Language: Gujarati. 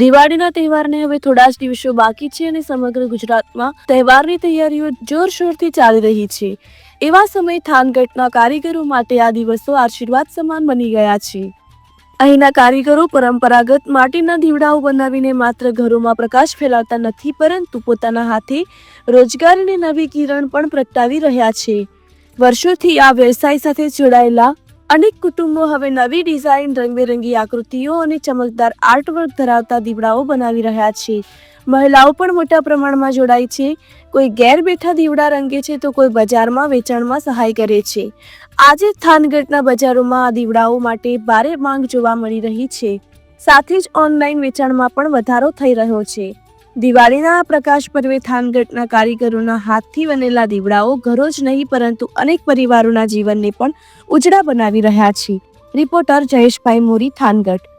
દિવાળીના તહેવારને હવે થોડા જ દિવસો બાકી છે અને સમગ્ર ગુજરાતમાં તહેવારની તૈયારીઓ જોરશોરથી ચાલી રહી છે. એવા સમયે થાનગઢના કારીગરો માટે આ દિવસો આશીર્વાદ સમાન બની ગયા છે. અહીંના કારીગરો પરંપરાગત માટીના દીવડાઓ બનાવીને માત્ર ઘરોમાં પ્રકાશ ફેલાવતા નથી, પરંતુ પોતાના હાથે રોજગારીની નવી કિરણ પણ પ્રગટાવી રહ્યા છે. વર્ષોથી આ વ્યવસાય સાથે જોડાયેલા અનેક કુટુંબો હવે નવી ડિઝાઇન, રંગબેરંગી આકૃતિઓ અને ચમકદાર આર્ટવર્ક ધરાવતા દીવડાઓ બનાવી રહ્યા છે. મહિલાઓ પણ મોટા પ્રમાણમાં જોડાય છે. કોઈ ઘેર બેઠા દીવડા રંગે છે તો કોઈ બજારમાં વેચાણમાં સહાય કરે છે. આજે થાનગઢના બજારોમાં આ દીવડાઓ માટે ભારે માંગ જોવા મળી રહી છે. સાથે જ ઓનલાઈન વેચાણમાં પણ વધારો થઈ રહ્યો છે. દિવાળીના પ્રકાશ પર્વે થાનગઢના કારીગરોના હાથથી બનેલા દીવડાઓ ઘરો જ નહીં, પરંતુ અનેક પરિવારોના જીવનને પણ ઉજળા બનાવી રહ્યા છે. રિપોર્ટર જયેશભાઈ મોરી થાનગઢ.